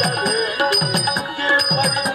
ஐயா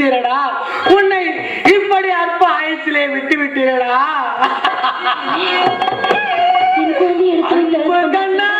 அழைத்தீரடா உன்னை இப்படி அற்ப ஆயத்திலே விட்டு விட்டீரடா கண்ணா?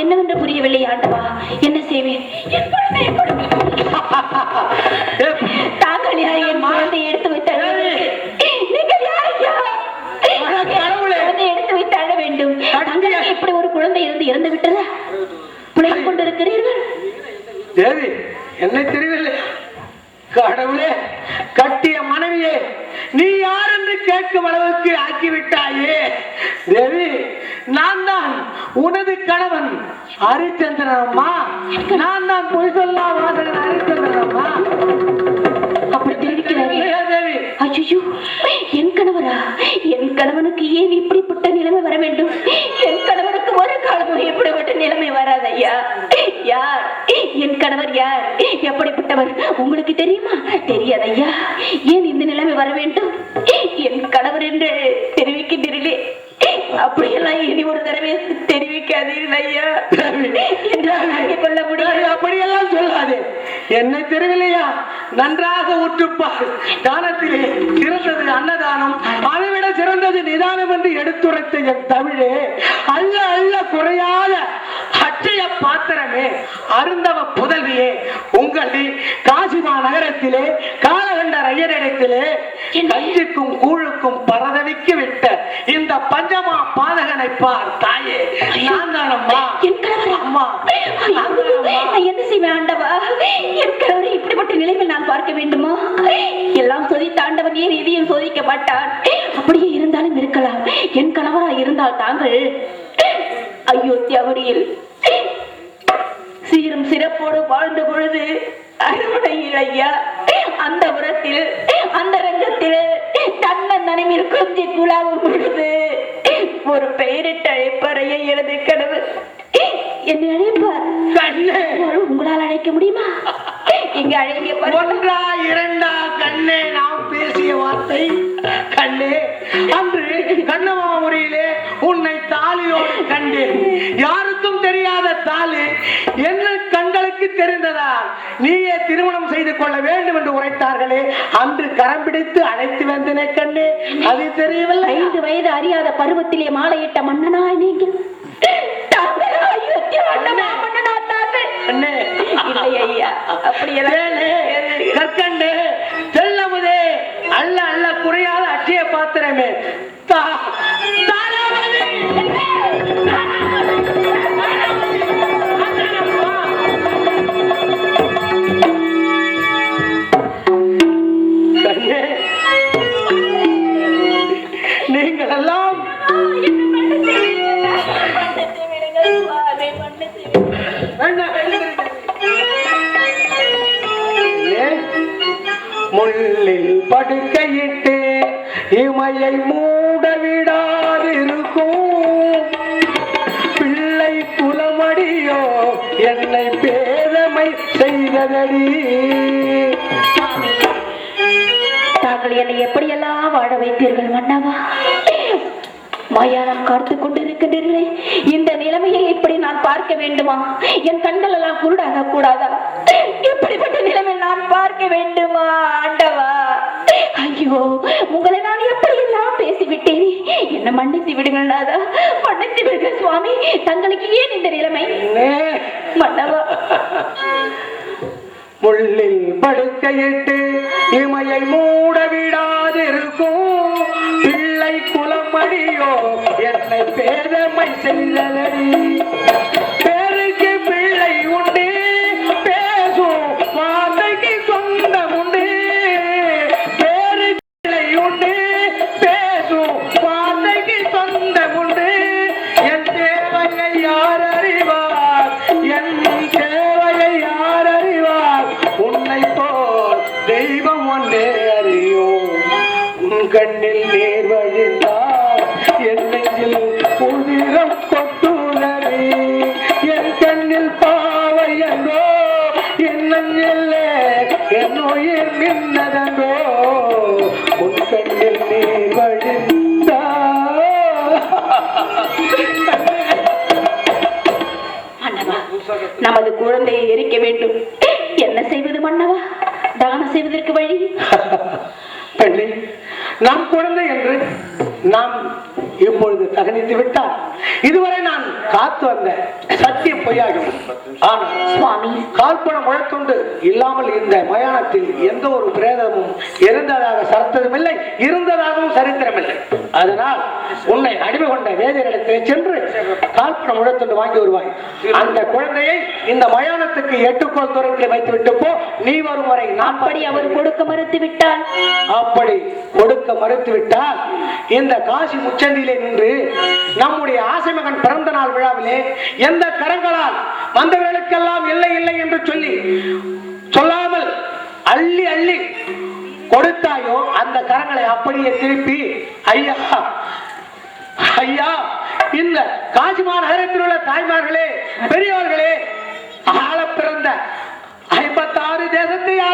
என்னவென்று புரியவில்லை ஆண்டவா? என்ன செய்வேன்? என் குழந்தையை கொடுங்க. தாங்கள் யார் என் குழந்தையை எடுத்து விட்டார்கள் நீங்கள் யார் ஐயா என் கடவுளே. குழந்தையை எடுத்து விட்டாக வேண்டும் தங்களுக்கு இப்படி ஒரு குழந்தை இருந்து இறந்து விட்டதா பிழைத்துக் கொண்டிருக்கிறீர்கள் தேவி என்னை தெரியவில்லை கடவுளே கட்டிய மனைவியே நீ யார் என்று கேட்கும் அளவுக்கு ஆக்கிவிட்டாயே தேவி நான் தான் உனது கணவன் ஹரிச்சந்திரன். அம்மா நான் தான் பொய் சொல்லா வாசகன் ஹரிச்சந்திரன் அம்மா அப்படி தேவி. ஐயோ என் கணவரா? என் கணவனுக்கு ஏன் இப்படிப்பட்ட நிலைமை வர வேண்டும்? என் கணவனுக்கு ஒரு காலமும் இப்படிப்பட்ட நிலைமை வராது ஐயா யார்? என் கணவர் யார்? எப்படிப்பட்டவர்? உங்களுக்கு தெரியுமா? தெரியாது ஐயா ஏன் இந்த நிலைமை வர வேண்டும்? என் கணவர் என்று தெரிவிக்கின்றீர்களே. அப்படியெல்லாம் இனி ஒரு தடவை தெரிவிக்காதீர்கள் ஐயா. என்றால் அங்கே கொள்ள முடியும் தேவி, அப்படியெல்லாம் சொல்லாதே. என்னை தெரியவில்லையா நன்றாக உற்றுப்பார் தானத்திலே சிறந்தது அன்னதானம் அதைவிட சிறந்தது நிதானம் என்று எடுத்துரைத்த என் தமிழே அல்ல அல்ல குறையாத அட்சய பாத்திரமே அருந்தவ புதல்வியே உங்களை காசிமா நகரத்திலே காலகண்ட ஐயரிடத்திலே கஞ்சிக்கும் கூழுக்கும் பரதவிக்கு விட்ட பஞ்சமா பாதகனை பார் தாயே. நான் தானம்மா. என் கணவரா. அம்மா. நான் தானம்மா. நான் என்ன செய்வேன் ஆண்டவா? என் கணவரை இப்படிப்பட்ட நிலையில் நான் பார்க்க வேண்டுமா? எல்லாம் சோதித்த ஆண்டவன் ஏன் இதையும் சோதிக்க மாட்டான்? அப்படியே இருந்தாலும் இருக்கலாம். என் கணவரா இருந்தால் தாங்கள் அயோத்தியாவடியில் சீரும் சிறப்போடு வாழ்ந்த பொழுது அறுவடையில் ஐயா அந்த உரத்தில் அந்த ரங்கத்தில் தன்னன் நனைவில் கொஞ்சி குழாவும் பொழுது ஒரு பெயரிட்டு அழைப்பறையை எனது கடவுள் என்னை அழைப்பார். கண்ணே. உங்களால் அழைக்க முடியுமா? இங்க அழைக்க. ஒன்றா இரண்டா கண்ணே நாம் பேசிய வார்த்தை. கண்ணே அன்று கண்ணமாமுறையிலே உன்னை தாலியோடு கண்டேன். யாருக்கும் தெரியாத தாலி நீயே திருமணம் செய்து கொள்ள வேண்டும் என்று உரைத்தார்களே. அன்று கரம் பிடித்து அழைத்து வந்தனே கண்ணே. அது தெரியவில்லை ஐந்து வயது அறியாத பருவத்திலே மாலையிட்ட மன்னனா நீங்கள். அல்ல அல்ல குறையாத அட்சய பாத்திரமே முள்ளில் படுக்கையிட்டு இமையை மூட விடாதிருக்கும் பிள்ளை குலமடியோ என்னை பேதமை செய்ததடி. தாங்கள் என்னை எப்படியெல்லாம் வாழ வைத்தீர்கள் மன்னவா? மயானம் காத்து கொண்டிருக்கின்றீர்களே இந்த நிலைமையை இப்படி நான் பார்க்க வேண்டுமா? என் கண்கள் எல்லாம் குருடாக கூடாதா? இப்படிப்பட்ட நிலைமை நான் பார்க்க வேண்டுமா ஆண்டவா? ஐயோ உங்களை நான் எப்படி எல்லாம் பேசிவிட்டேனே? என்ன மன்னித்து விடுங்கள் நாதா. மன்னித்து விடுங்கள் சுவாமி. தங்களுக்கு ஏன் இந்த நிலைமை? மன்னவா. முள்ளில் படுக்கையிட்டு இமையை மூட விடாதிருக்கும். பிள்ளை குலமடியோ என்னை பேரமை செய்ததடி நமது குழந்தையை எரிக்க வேண்டும். என்ன செய்வது மன்னவா? தானம் செய்வதற்கு வழி? பெண்ணே நாம் குழந்தை என்று நாம் இப்பொழுது தகனித்து விட்டால் இதுவரை நான் காத்து வந்த சத்தியம் பொய்யாகிவிடும். ஆனால் சுவாமி. கால்பணம் முழத்துண்டு இல்லாமல் இந்த மயானத்தில் எந்த ஒரு பிரேதமும் இருந்ததாக சரித்திரமில்லை இருந்ததாகவும் சரித்திரமில்லை அதனால் உன்னை அடிமை கொண்ட வேதியரிடத்திலே சென்று கால்பணம் முழத்துண்டு வாங்கி வருவாய். அந்த குழந்தையை இந்த மயானத்துக்கு எட்டுக்கோள் தூரத்தில் வைத்து விட்டு போ நீ வரும் வரை நான் அப்படி அவர் கொடுக்க மறுத்து விட்டால் அப்படி கொடுக்க மறுத்துவிட்டால் இந்த காசி வீதியிலே நின்று நம்முடைய ஆசை மகன் பிறந்த நாள் விழாவிலே எந்த கரங்களால் வந்தவர்களுக்கெல்லாம் இல்லை இல்லை என்று சொல்லி சொல்லாமல் அள்ளி அள்ளி கொடுத்தாயோ அந்த கரங்களை அப்படியே திருப்பி ஐயா ஐயா இந்த காசிமா நகரத்தில் உள்ள தாய்மார்களே பெரியவர்களே ஆள பிறந்த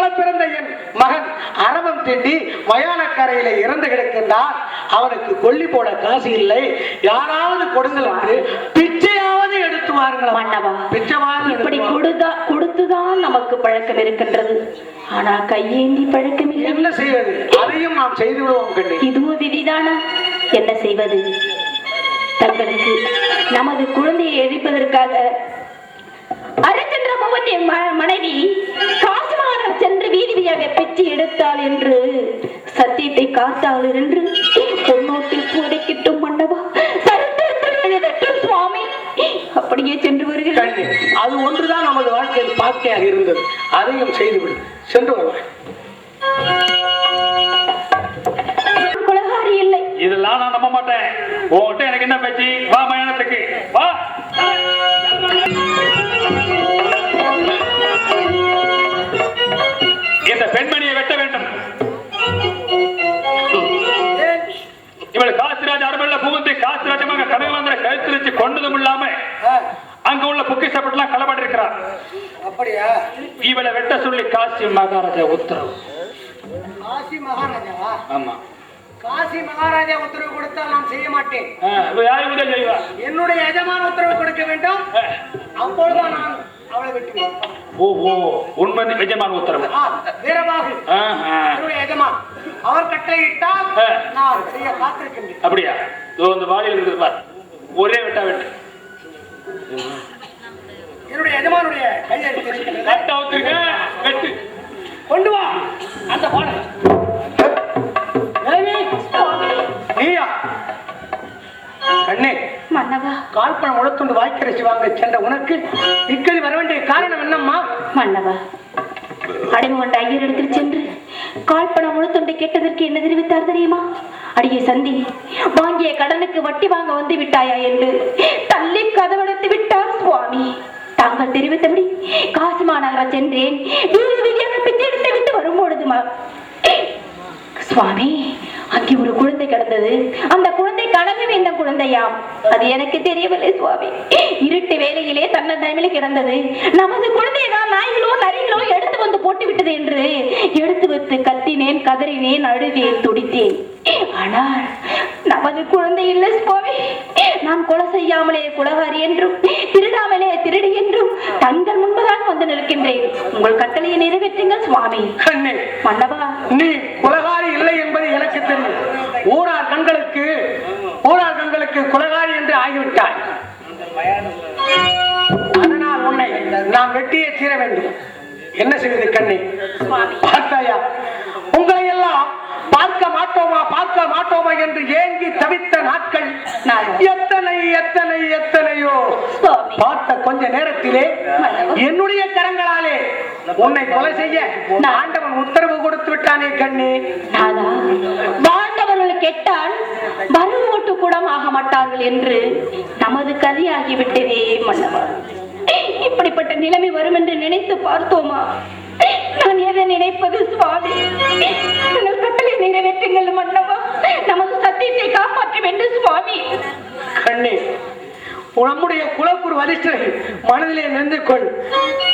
ஆள பிறந்த என் மகன் அரவம் திண்டி மயானக்கரையில இறந்து கிடக்கின்றார். அவனுக்கு கொல்லி போட காசு இல்லை. யாராவது கொடுங்கள் என்று பிச்சையாவது எடுத்து வாருங்கள். மன்னவா பிச்சையாவது இப்படி. கொடுதா கொடுத்துதான் நமக்கு பழக்கம் இருக்கின்றது. ஆனா கையேந்தி பழக்கம் இல்லை என்ன செய்வது? அதையும் நாம் செய்து விடுவோம் இதுவும் விதிதானா? என்ன செய்வது? தங்களுக்கு நமது குழந்தையை எரிப்பதற்காக அரிச்சந்திர மோகனின் ம- மனைவி காசுமானம் சென்று வீதி வீதியாக பிச்சு எடுத்தாள் என்று சத்தியத்தை காத்தாள் என்று பொன்னோட்டில் புதைக்கிட்டும் எழுதட்டும் சுவாமி. அப்படியே சென்று வருகிறேன் அது ஒன்றுதான் நமது வாழ்க்கையில் பாக்கியாக இருந்தது. அதையும் செய்துவிடு. சென்று வருவாய். குலகாரி இல்லை. இதெல்லாம் நான் நம்ப மாட்டேன். உன்கிட்ட எனக்கு என்ன பேச்சு? வா மயானத்துக்கு. வா. பெண்மணியை வெட்ட வேண்டும். இவள் காசிராஜ் அரபல்ல புகுந்து காசிராஜமாக கனகவந்திர கழுத்து வச்சு கொண்டதும் இல்லாம அங்க உள்ள பொக்கிஷப்பட்டுலாம் களப்பட்டிருக்கிறார் அப்படியா? இவளை வெட்ட சொல்லி காசி மகாராஜா உத்தரவு. காசி மகாராஜாவா? ஆமா. காசி மகாராஜா உத்தரவு கொடுத்தால் நான் செய்ய மாட்டேன். என்னுடைய எஜமான உத்தரவு கொடுக்க வேண்டும். அப்பொழுதுதான் நான் அவளை விட்டுவேன் ஓ ஓ உண்மை எஜமான உத்தரவு. வீரபாகு எஜமான். அவர் கட்டளையிட்டால். நான் செய்ய காத்திருக்கின்றேன். அப்படியா? இதோ இந்த வாளியில் இருக்குது பார். ஒரே வெட்டா வெட்டு. என்னுடைய எஜமானுடைய. கட்ட அவுத்துருக்க வெட்டு. கொண்டு வா. அந்த தேவி, நீயா? கண்ணே. மன்னவா? கால்பணம் உழத்துண்டு வாய்க்கரசி வாங்க சென்ற உனக்கு இக்கடி வர வேண்டிய காரணம் என்னம்மா? மன்னவா அடிமை கொண்ட ஐயரிடத்தில் சென்று கால்பணம் முழுத்தொண்டை கேட்டதற்கு என்ன தெரிவித்தார் தெரியுமா? அடியே சந்தி வாங்கிய கடனுக்கு வட்டி வாங்க வந்து விட்டாயா என்று தள்ளி கதவடைத்து விட்டார் சுவாமி. தாங்கள் தெரிவித்தபடி காசிமா நகரம் சென்றேன். வீடு வீதியாக பிச்செடுத்து விட்டு வரும்பொழுது ம- சுவாமி அங்கே ஒரு குழந்தை கிடந்தது. அந்த குழந்தை கனவு வேந்த குழந்தையாம் அது எனக்கு தெரியவில்லை சுவாமி. இருட்டு வேலையிலே தன்ன டைமில் கிடந்தது. நமது குழந்தையை தான் நாய்களோ நரிகளோ எடுத்து வந்து போட்டு விட்டது என்று எடுத்து வைத்து கத்தினேன் கதறினேன் அழுவேன் துடித்தேன். ஆனால் நமது குழந்தை இல்லை சுவாமி. நான் கொலை செய்யாமலே குலகாரி என்றும் திருடாமலே திருடி என்றும் தங்கள் முன்பதாக வந்து நிற்கின்றேன். உங்கள் கட்டளையை நிறைவேற்றுங்கள் சுவாமி. கண்ணே மன்னவா நீ குலகாரி இல்லை என்பது எனக்கு தெரியும். ஊரார் கண்களுக்கு ஊரார் கண்களுக்கு குலகாரி என்று ஆகிவிட்டாய். அதனால் உன்னை நாம் வெட்டியே தீர வேண்டும். என்ன செய்வது கண்ணே? பார்த்தாயா? பார்க்க மாட்டோமா பார்க்க மாட்டோமா என்று ஏங்கி தவித்த நாட்கள். எத்தனை எத்தனை எத்தனையோ. பார்த்த கொஞ்ச நேரத்திலே என்னுடைய கரங்களாலே உன்னை கொலை செய்ய ஆண்டவன் உத்தரவு கொடுத்து விட்டானே கண்ணே. நாதா வாழ்ந்தவர்கள் கெட்டால் வரவு ஓட்டு கூட ஆக மாட்டார்கள் என்று நமது கதையாகிவிட்டதே மன்னவா இப்படிப்பட்ட நிலைமை வரும் என்று நினைத்து பார்த்தோமா? நான் எதை நினைப்பது சுவாமி? உங்கள் கட்டளை நிறைவேற்றுங்கள் மன்னவா. நமது சத்தியத்தை காப்பாற்ற வேண்டும் சுவாமி. கண்ணே நம்முடைய குலப்பூர் வரிஷ்டரை மனதிலே நின்று கொள்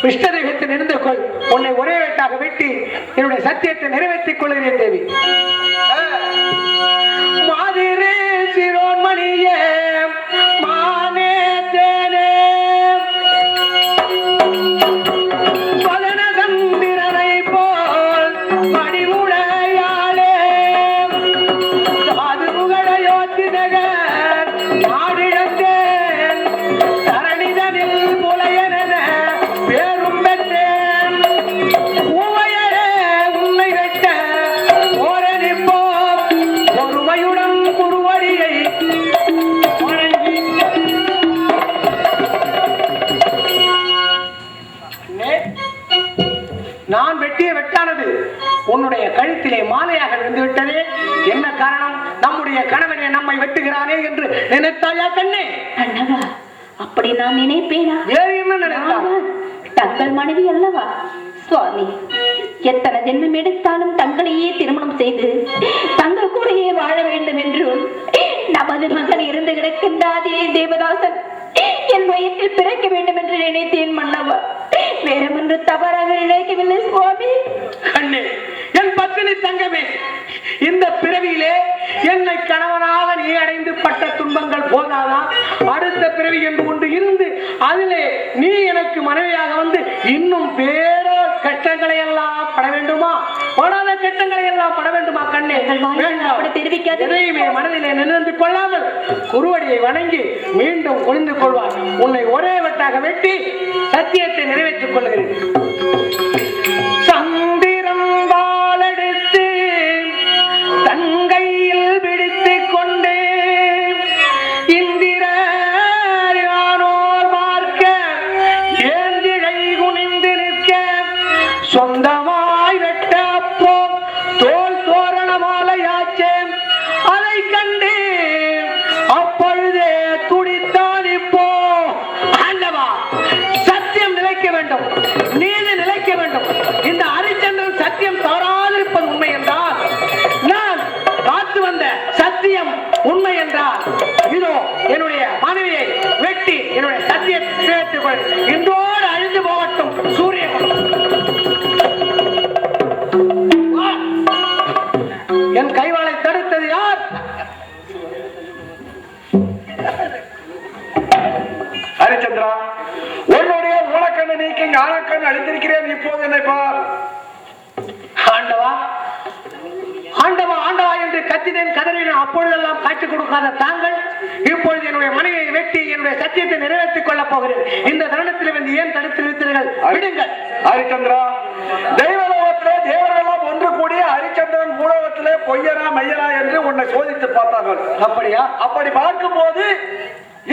விஷ்ணதேகத்தை நிறைந்து கொள் உன்னை ஒரே வேட்டாக வெட்டி என்னுடைய சத்தியத்தை நிறைவேற்றிக் கொள்கிறேன் தேவி. மாதிரி சிரோன்மணியே மானே நம்முடைய கணவனை நம்மை வெட்டுகிறானே என்று நினைத்தாயா கண்ணே? அப்படி நான் நினைப்பேனா? தங்கள் மனைவி அல்லவா? சுவாமி எத்தனை ஜென்மம் எடுத்தாலும் தங்களையே திருமணம் செய்து தங்கள் கூடயே வாழ வேண்டும் என்றும் நமது மகன் இருந்து கிடக்கின்றாதே தேவதாசன். என் வயிற்றில் பிறக்க வேண்டும் என்று நினைத்தேன் மன்னவா. வேறொன்று தவறாக நினைக்கவில்லை சுவாமி. கண்ணே என் பத்தினி தங்கமே இந்த பிறவியிலே என்னை கணவனாக நீ அடைந்து பட்ட துன்பங்கள் போதாதா? அடுத்த பிறவி என்று ஒன்று இருந்து அதிலே நீ எனக்கு மனைவியாக வந்து இன்னும் வேற கஷ்டங்களை எல்லாம் பட வேண்டுமா? படாத கஷ்டங்களை எல்லாம் பட வேண்டுமா கண்ணே. எதையுமே மனதிலே நினைந்து கொள்ளாமல் குருவடியை வணங்கி மீண்டும் குனிந்து கொள்வார். உன்னை ஒரே வெட்டாக வெட்டி சத்தியத்தை நிறைவேற்றிக் கொள்கிறேன். இன்றோடு அழிந்து போகட்டும். சூரியன். என் கைவாளை தடுத்தது யார்? ஹரிச்சந்திரா உன்னுடைய உலக்கண்ணை நீக்கி ஞானக்கண் அழிந்திருக்கிறேன். இப்போது என்னை பார். ஆண்டவா ஆண்டவா ஆண்டவா என்று கத்தினேன் கதறினேன் அப்பொழுதெல்லாம் காட்சி கொடுக்காத தாங்கள் இப்பொழுது என்னுடைய மனைவியை வெட்டி என்னுடைய சத்தியத்தை நிறைவேற்றிக் கொள்ளப் போகிறேன். இந்த தருணத்தில் வந்து ஏன் தடுத்து நிறுத்தீர்கள்? விடுங்கள். ஹரிச்சந்திரா தெய்வலோகத்திலே தேவரெல்லாம் ஒன்று கூடி ஹரிச்சந்திரன் பூலோகத்திலே பொய்யனா மையனா என்று உன்னை சோதித்து பார்த்தார்கள். அப்படியா? அப்படி பார்க்கும்போது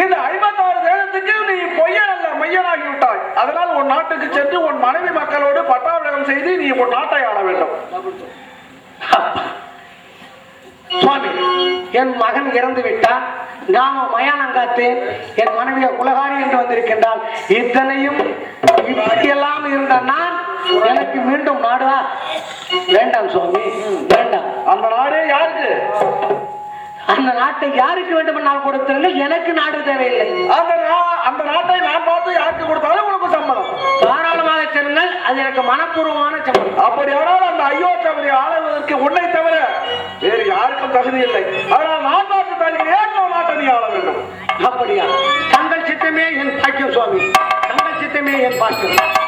இந்த ஐம்பத்தாறு தேசத்துக்கு நீ பொய்யன் அல்ல மையனாகி விட்டாய். அதனால் உன் நாட்டுக்கு சென்று உன் மனைவி மக்களோடு பட்டாபிஷேகம் செய்து நீ உன் நாட்டை ஆள வேண்டும். சுவாமி என் மகன் இறந்து விட்டான் நாம மயானங்காத்து என் மனைவிய குலகாரி என்று வந்திருக்கின்றால் இத்தனையும் இப்படியெல்லாம் இருந்த நான் எனக்கு மீண்டும் நாடுவா? வேண்டாம் சுவாமி வேண்டாம். அந்த நாடே யாருக்கு? அந்த நாட்டை யாருக்கு வேண்டுமென்றால் கொடுத்திருங்கள் எனக்கு நாடு தேவையில்லை. அந்த நாட்டை நான் பார்த்து யாருக்கு கொடுத்தாலும் உனக்கு சம்மதம் செல்லுங்கள். அது எனக்கு மனப்பூர்வமான சம்மதம் அப்படியானால் அந்த அயோத்தியாவை ஆளுவதற்கு உன்னை தவிர வேறு யாருக்கும் தகுதி இல்லை. ஆனால் நான் பார்த்து தகுதியே அந்த நாட்டை நீ ஆள வேண்டும். அப்படியா? தங்கள் சித்தமே என் பாக்கியம் சுவாமி. தங்கள் சித்தமே என் பாக்கியம்.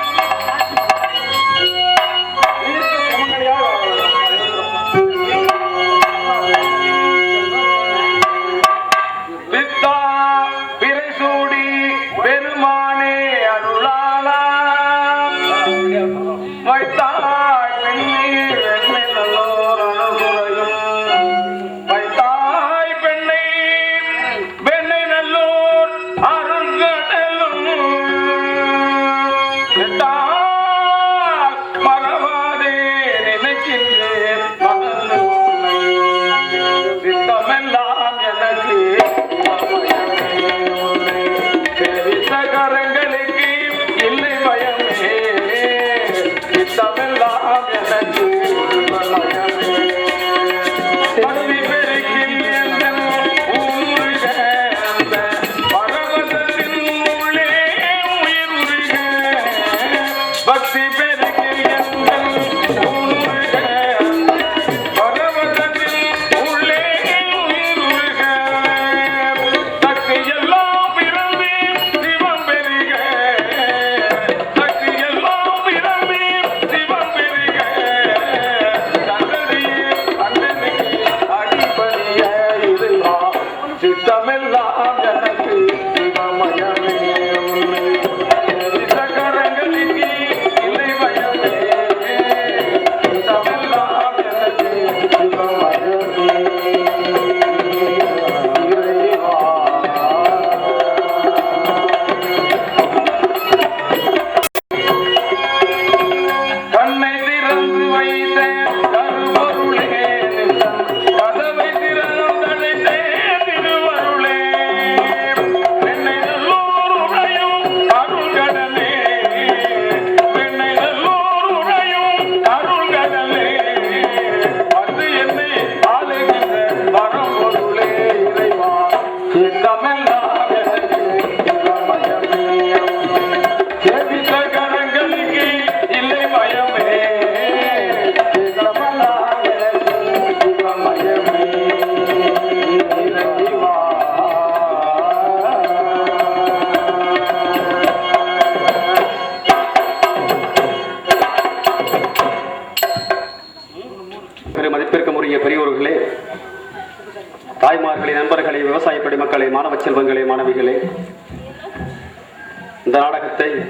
இந்த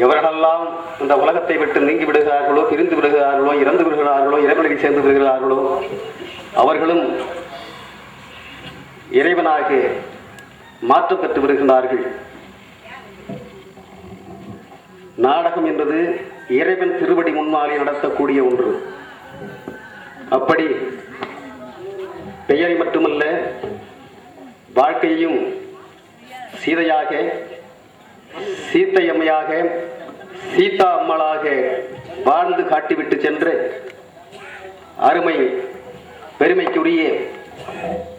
எவர்களெல்லாம் இந்த உலகத்தை விட்டு நீங்கி விடுகிறார்களோ பிரிந்து விடுகிறார்களோ இறந்து விடுகிறார்களோ இறைவனை சேர்ந்து விடுகிறார்களோ அவர்களும் இறைவனாக மாற்றம் பெற்று வருகின்றார்கள் நாடகம் என்பது இறைவன் திருவடி முன்னாலே நடத்தக்கூடிய ஒன்று. அப்படி பெயரை மட்டுமல்ல வாழ்க்கையும் சீதையாக சீத்தையம்மையாக சீதா அம்மளாக வாழ்ந்து காட்டிவிட்டு சென்று அருமை பெருமைக்குரிய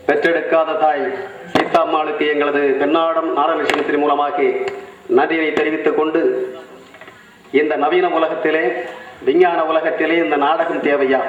பெற்றெடுக்காத தாய் சீதா அம்மாளுக்கு எங்களது பெண்ணாடம் நாடக விஷயத்தின் மூலமாக நன்றியை தெரிவித்துக் கொண்டு இந்த நவீன உலகத்திலே விஞ்ஞான உலகத்திலே இந்த நாடகம் தேவையா?